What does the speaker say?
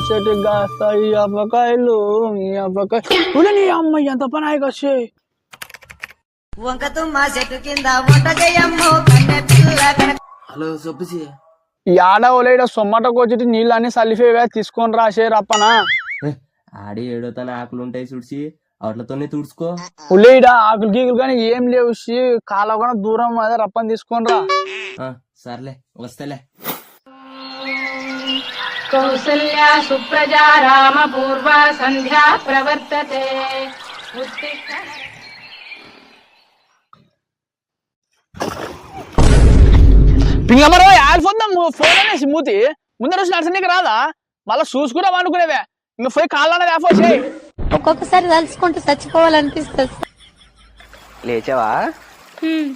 చెట్టు కాస్తాయి అప్పకాయలు ఈ అప్పకాయ ఉలి నీ అమ్మ ఎంత పని ఆయక వచ్చి వంక తుమ్మ చెట్టు కింద వంట చేయమ్మో కన్నె పిల్ల కన. హలో సొబ్బుసి. యాడ ఒలేడ సొమ్మటకు వచ్చి నీళ్ళని సలిఫేవే తీసుకొని రాసే రప్పనా ఆడి ఏడోతన ఆకులు ఉంటాయి చూసి వాటితోనే తుడుచుకో. ఉల్లేడ ఆకులు గీకులు కానీ ఏం లేవు షీ కాలం కూడా దూరం అదే రప్పని తీసుకొని రా. ఆ, సర్లే వస్తలే. కౌసల్యా సుప్రజా రామ పూర్వ సంధ్యా ప్రవర్తతే. ఉత్తిష్ట పింగమరో ఆడిపోద్దాం ఫోన్ అనేసి మూతి ముందర వచ్చి నడచనీకి రాదా? మళ్ళీ చూసుకున్నాం అనుకునేవే ఇంకా పోయి కాళ్ళనే వేపో ఒక్కొక్కసారి తలుచుకుంటూ చచ్చిపోవాలనిపిస్తుంది. లేచావా? హ్మ్.